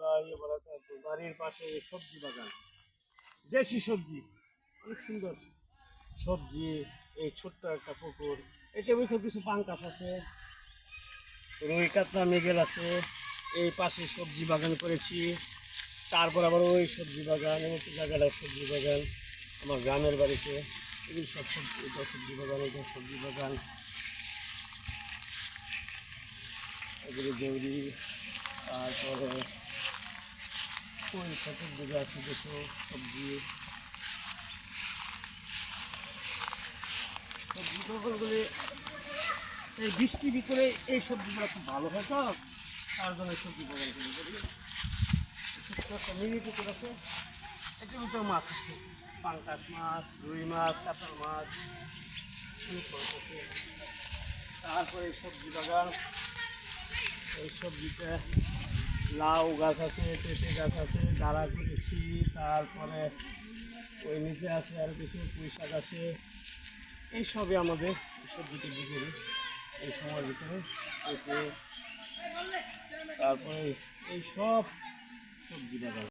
বাড়ির পাশে সবজি বাগান। দেশি সবজি, অনেক সুন্দর। সবজি, এই ছোট্ট একটা পুকুর। এটার ভিতরে কিছু পাঙ্কাস আছে, রুই কাতলা মেগেল আছে। এই পাশে সবজি বাগান করেছি। তারপর আবার ওই সবজি বাগান এবং জায়গাটা সবজি বাগান। আমার গ্রামের বাড়িতে এগুলি সব সবজি এটা সবজি বাগান এটা সবজি বাগান। এগুলি দৌড়ি তারপরে ওই ক্ষেতের দিকে আছে কিছু সবজি। সবজি বাগানগুলি এই বৃষ্টির ভিতরে এই সবজিগুলো খুব ভালো হয় তো, তার জন্য সবজি মিনি পুকুর আছে এটার ভিতরে মাছ আছে, পাঙ্কাশ মাছ, রুই মাছ, কাতল মাছ তারপরে সবজি বাগান। এই সবজিতে লাউ গাছ আছে, পেঁপে গাছ আছে দাঁড়া করেছি, তারপরে ওই নিচে আছে আর কিছু পুঁই শাক আছে। এইসবই আমাদের সবজিতে বিক্রি এই সময়ের ভিতরে। পেঁপে, তারপরে এই সব সবজি বাগান